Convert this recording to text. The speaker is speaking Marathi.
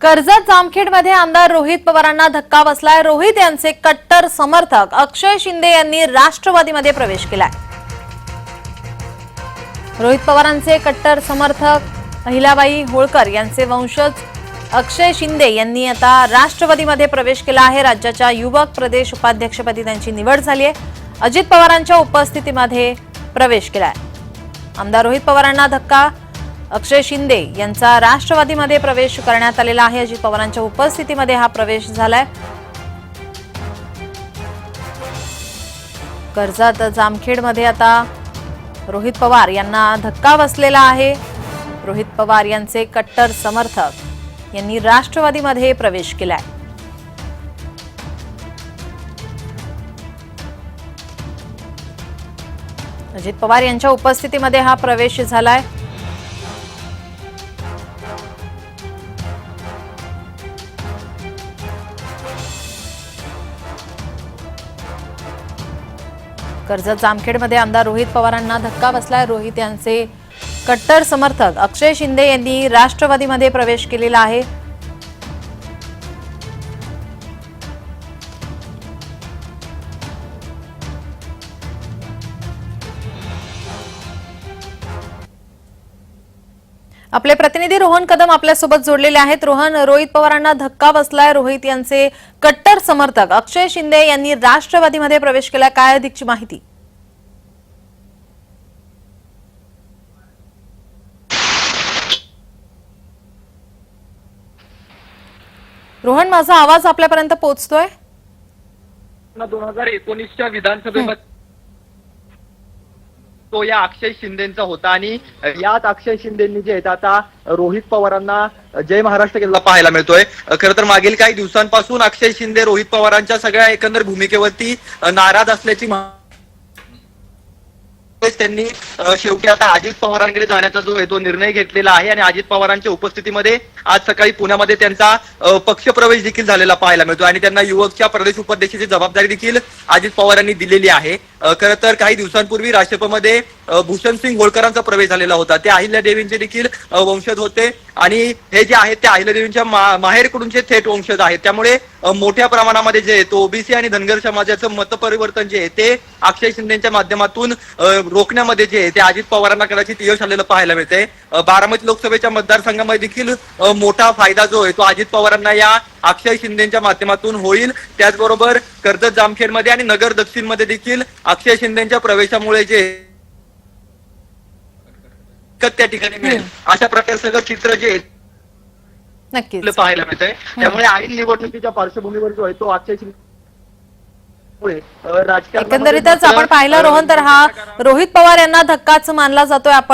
कर्जत जामखेडमध्ये आमदार रोहित पवारांना धक्का बसलाय. रोहित यांचे कट्टर समर्थक अक्षय शिंदे यांनी राष्ट्रवादीमध्ये प्रवेश केलाय. रोहित पवारांचे कट्टर समर्थक अहिलाबाई होळकर यांचे वंशज अक्षय शिंदे यांनी आता राष्ट्रवादीमध्ये प्रवेश केला आहे. राज्याच्या युवक प्रदेश उपाध्यक्षपदी त्यांची निवड झाली आहे. अजित पवारांच्या उपस्थितीमध्ये प्रवेश केलाय. आमदार रोहित पवारांना धक्का अक्षय शिंदे यांचा राष्ट्रवादीमध्ये प्रवेश करण्यात आलेला आहे. अजित पवारांच्या उपस्थितीमध्ये हा प्रवेश झालाय. कर्जत जामखेडमध्ये आता रोहित पवार यांना धक्का बसलेला आहे. रोहित पवार यांचे कट्टर समर्थक यांनी राष्ट्रवादीमध्ये प्रवेश केलाय. अजित पवार यांच्या उपस्थितीमध्ये हा प्रवेश झालाय. कर्जत जामखेडमध्ये आमदार रोहित पवारांना धक्का बसलाय. रोहित यांचे कट्टर समर्थक अक्षय शिंदे यांनी राष्ट्रवादीमध्ये प्रवेश केलेला आहे. आपले प्रतिनिधी रोहन कदम आपल्यासोबत जोडलेले आहेत. रोहन रोहित पवारांना धक्का बसलाय. रोहित यांचे कट्टर समर्थक अक्षय शिंदे यांनी राष्ट्रवादीमध्ये प्रवेश केला. काय अधिकची माहिती? रोहन माझा आवाज आपल्यापर्यंत पोहोचतोय दोन हजार एकोणीसच्या विधानसभेमध्ये तो या अक्षय शिंदेचा होता. आणि याच अक्षय शिंदेनी जे आहेत आता रोहित पवारांना जय महाराष्ट्र केलेला पाहायला मिळतोय. खरं तर मागील काही दिवसांपासून अक्षय शिंदे रोहित पवारांच्या सगळ्या एकंदर भूमिकेवरती नाराज असल्याची त्यांनी शेवटी आता अजित पवारांकडे जाण्याचा जो आहे तो निर्णय घेतलेला आहे आणि अजित पवारांच्या उपस्थितीमध्ये आज सकाळी पुण्यामध्ये त्यांचा पक्षप्रवेश देखील झालेला पाहायला मिळतो आणि त्यांना युवकच्या प्रदेश उपाध्यक्षाची जबाबदारी देखील अजित पवारांनी दिलेली आहे. खरं तर काही दिवसांपूर्वी राष्ट्रपमध्ये भूषण सिंग होळकरांचा प्रवेश झालेला होता. ते अहिल्या देवींचे देखील वंशज होते. आणि हे जे आहेत ते अहिल्यादेवींच्या माहेरकडूनचे थेट वंशज आहेत. त्यामुळे मोठ्या प्रमाणामध्ये जे तो ओबीसी आणि धनगर समाजाचं मतपरिवर्तन जे आहे ते अक्षय शिंदेच्या माध्यमातून रोखण्यामध्ये जे आहे ते अजित पवारांना कदाचित यश आलेलं पाहायला मिळतंय. बारामती लोकसभेच्या मतदारसंघामध्ये देखील मोठा फायदा जो आहे तो अजित पवारांना या अक्षय शिंदेच्या माध्यमातून होईल. त्याचबरोबर कर्जत जामखेडमध्ये आणि नगर दक्षिणमध्ये देखील अक्षय शिंदेच्या प्रवेशामुळे जे एकच त्या ठिकाणी मिळेल. अशा प्रकारे सगळं चित्र जे आहे आपलं पाहायला मिळतंय. त्यामुळे ऐन निवडणुकीच्या पार्श्वभूमीवर जो आहे तो अक्षय एकंदरीतच आपण पाहिलं रोहन तर हा रोहित पवार यांना धक्काच मानला जातोय. आपण